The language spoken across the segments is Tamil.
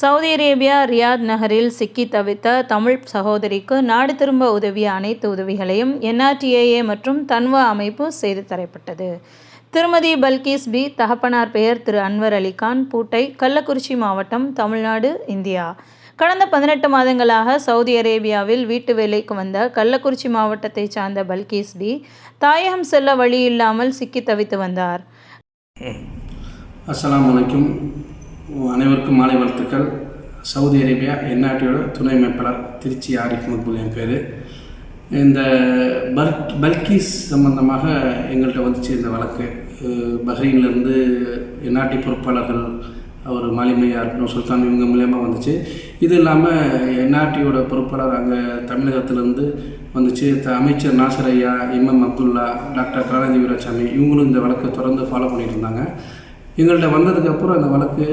சவுதி அரேபியா ரியாத் நகரில் சிக்கி தவித்த தமிழ் சகோதரிக்கு நாடு திரும்ப உதவிய அனைத்து உதவிகளையும் என்ஆர்டிஏஏ மற்றும் தன்வா அமைப்பு செய்து தரப்பட்டது. திருமதி பல்கீஸ் பி. தகப்பனார் பெயர் திரு. அன்வர் அலிகான் பூட்டை கள்ளக்குறிச்சி மாவட்டம் தமிழ்நாடு இந்தியா. கடந்த பதினெட்டு மாதங்களாக சவுதி அரேபியாவில் வீட்டு வேலைக்கு வந்த கள்ளக்குறிச்சி மாவட்டத்தைச் சார்ந்த பல்கீஸ் பி. தாயகம் செல்ல வழி இல்லாமல் சிக்கி தவித்து வந்தார். அஸ்லாம் அனைவருக்கும் மாலை வாழ்த்துக்கள். சவுதி அரேபியா என்ஆர்டியோட துணை அமைப்பாளர் திருச்சி ஆரிஃப் மக்பூல் என் பேர். இந்த பல்க் பல்கிஸ் சம்பந்தமாக எங்கள்கிட்ட வந்துச்சு இந்த வழக்கு. பஹ்ரீன்லேருந்து என்ஆர்டி பொறுப்பாளர்கள் அவர் மாலிமையாக இருக்கணும் சுல்தான் இவங்க மூலயமா வந்துச்சு. இது இல்லாமல் என்ஆர்டியோட பொறுப்பாளர் அங்கே தமிழகத்திலேருந்து வந்துச்சு. த- அமைச்சர் நாசர் ஐயா M M Abdullah doctor Kalanidhi Veeraswamy இவங்களும் இந்த வழக்கை தொடர்ந்து ஃபாலோ பண்ணிட்டு இருந்தாங்க. எங்கள்கிட்ட வந்ததுக்கப்புறம் அந்த வழக்கு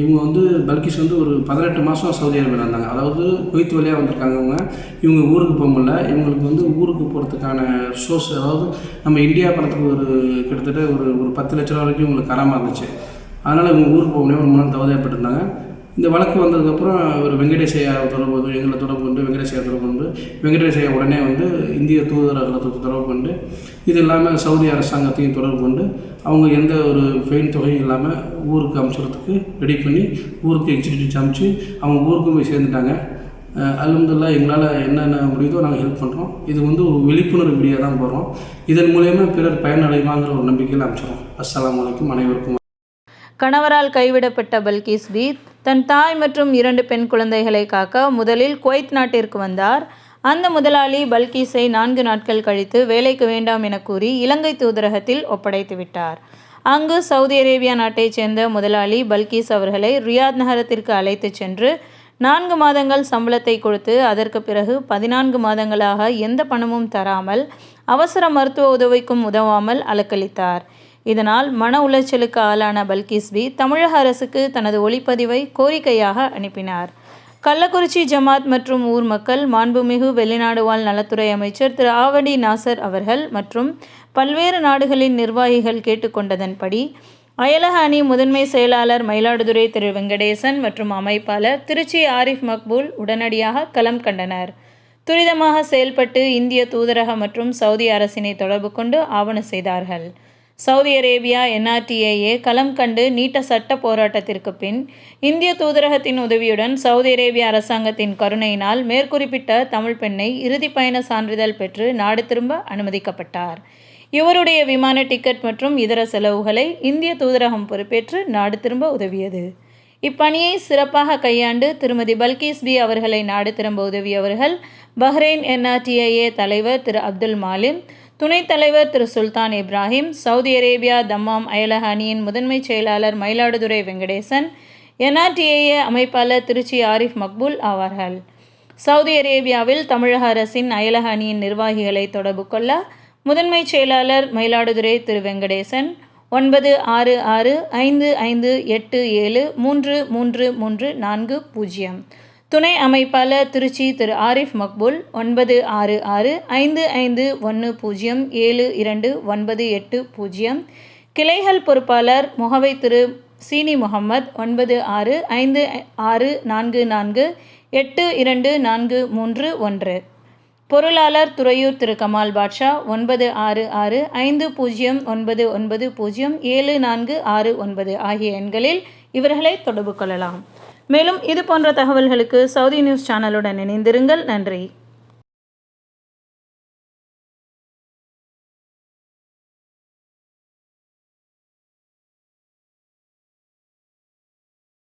இவங்க வந்து பல்கிஸ் வந்து ஒரு பதினெட்டு மாதம் சவுதி அரேபியாவில் இருந்தாங்க. அதாவது குவைத் வழியாக வந்திருக்காங்க இவங்க. இவங்க ஊருக்கு போக முடியல. இவங்களுக்கு வந்து ஊருக்கு போகிறதுக்கான சோர்ஸ் அதாவது நம்ம இந்தியா பணத்துக்கு ஒரு கிட்டத்தட்ட ஒரு ஒரு பத்து லட்ச ரூபா வரைக்கும் இவங்களுக்கு கராமல் இருந்துச்சு. அதனால் இவங்க ஊருக்கு போக முடியாது ஒரு மூணு நாள் தவதையப்பட்டிருந்தாங்க இந்த வழக்கு வந்ததுக்கப்புறம் ஒரு வெங்கடேஷ் தொடர்பு கொண்டு எங்களை தொடர்பு கொண்டு வெங்கடேஷ் தொடர்பு கொண்டு வெங்கடேஷய்யா உடனே வந்து இந்திய தூதரகத்தை தொடர்பு கொண்டு இது இல்லாமல் சவுதி அரசாங்கத்தையும் தொடர்பு கொண்டு அவங்க எந்த ஒரு ஃபெயின் தொகையும் இல்லாமல் ஊருக்கு அனுப்பிச்சுறதுக்கு ரெடி பண்ணி ஊருக்கு எக்ஸிக்யூட்டிவ் அமைச்சு அவங்க ஊருக்கும் போய் சேர்ந்துட்டாங்க. அலமதுல்லா எங்களால் என்னென்ன முடியுதோ நாங்கள் ஹெல்ப் பண்ணுறோம் இது வந்து ஒரு விழிப்புணர்வு வீடியோ தான் போகிறோம் இதன் மூலயமா பிறர் பயனடைவாங்கிற ஒரு நம்பிக்கையில் அமைச்சிடும் அஸ்லாம் வலைக்கும் அனைவருக்கும் கணவரால் கைவிடப்பட்ட பல்கிஸ் பீத் தன் தாய் மற்றும் இரண்டு பெண் குழந்தைகளை காக்க முதலில் குவைத் நாட்டிற்கு வந்தார். அந்த முதலாளி பல்கீஸை நான்கு நாட்கள் கழித்து வேலைக்கு வேண்டாம் என கூறி இலங்கை தூதரகத்தில் ஒப்படைத்து விட்டார். அங்கு சவுதி அரேபியா நாட்டைச் சேர்ந்த முதலாளி பல்கீஸ் அவர்களை ரியாத் நகரத்திற்கு அழைத்துச் சென்று நான்கு மாதங்கள் சம்பளத்தை கொடுத்து அதற்கு பிறகு பதினான்கு மாதங்களாக எந்த பணமும் தராமல் அவசர மருத்துவ உதவிக்கும் உதவாமல் அலக்களித்தார் இதனால் மன உளைச்சலுக்கு ஆளான பல்கிஸ்பி தமிழக அரசுக்கு தனது ஒளிப்பதிவை கோரிக்கையாக அனுப்பினார். கள்ளக்குறிச்சி ஜமாத் மற்றும் ஊர் மக்கள் மாண்புமிகு வெளிநாடு வாழ் நலத்துறை அமைச்சர் திரு ஆவடி நாசர் அவர்கள் மற்றும் பல்வேறு நாடுகளின் நிர்வாகிகள் கேட்டுக்கொண்டதன்படி அயலக அணி முதன்மை செயலாளர் மயிலாடுதுறை திரு வெங்கடேசன் மற்றும் அமைப்பாளர் திருச்சி ஆரிஃப் மக்பூல் உடனடியாக களம் கண்டனர். துரிதமாக செயல்பட்டு இந்திய தூதரக மற்றும் சவுதி அரசினை தொடர்பு கொண்டு ஆவண செய்தார்கள். சவுதி அரேபியா என்ஆர்டிஏஏ களம் கண்டு நீட்ட சட்ட போராட்டத்திற்கு பின் இந்திய தூதரகத்தின் உதவியுடன் சவுதி அரேபிய அரசாங்கத்தின் கருணையினால் மேற்குறிப்பிட்ட தமிழ் பெண்ணை இறுதி பயண சான்றிதழ் பெற்று நாடு திரும்ப அனுமதிக்கப்பட்டார். இவருடைய விமான டிக்கெட் மற்றும் இதர செலவுகளை இந்திய தூதரகம் பொறுப்பேற்று நாடு திரும்ப உதவியது. இப்பணியை சிறப்பாக கையாண்டு திருமதி பல்கீஸ் பி அவர்களை நாடு திரும்ப உதவியவர்கள் பஹ்ரைன் என்ஆர்டிஐஏ தலைவர் திரு அப்துல் மாலிம் துணைத் தலைவர் Thiru Sultan Ibrahim Saudi Arabia Dammam அயலக அணியின் முதன்மைச் செயலாளர் மயிலாடுதுறை வெங்கடேசன் என்ஆர்டிஏஏ அமைப்பாளர் திருச்சி ஆரிஃப் மக்பூல் ஆவார்கள். சவுதி அரேபியாவில் தமிழக அரசின் அயலக அணியின் நிர்வாகிகளை தொடர்பு கொள்ள முதன்மைச் செயலாளர் மயிலாடுதுறை திரு வெங்கடேசன் ஒன்பது ஆறு ஆறு ஐந்து ஐந்து எட்டு ஏழு மூன்று மூன்று மூன்று நான்கு பூஜ்ஜியம். துணை அமைப்பாளர் திருச்சி திரு ஆரிஃப் மக்பூல் ஒன்பது ஆறு ஆறு ஐந்து ஐந்து ஒன்று பூஜ்ஜியம் ஏழு இரண்டு ஒன்பது எட்டு பூஜ்ஜியம். கிளைகள் பொறுப்பாளர் முகவை திரு சீனி முகமது ஒன்பது ஆறு ஐந்து ஆறு நான்கு நான்கு எட்டு இரண்டு நான்கு மூன்று ஒன்று. பொருளாளர் துறையூர் திரு கமால் பாட்ஷா ஒன்பது ஆறு ஆறு ஐந்து பூஜ்ஜியம் ஒன்பது ஒன்பது பூஜ்ஜியம் ஏழு நான்கு ஆறு ஒன்பது ஆகிய எண்களில் இவர்களை தொடர்பு கொள்ளலாம். மேலும் இது போன்ற தகவல்களுக்கு சவுதி நியூஸ் சேனலுடன் இணைந்திருங்கள். நன்றி.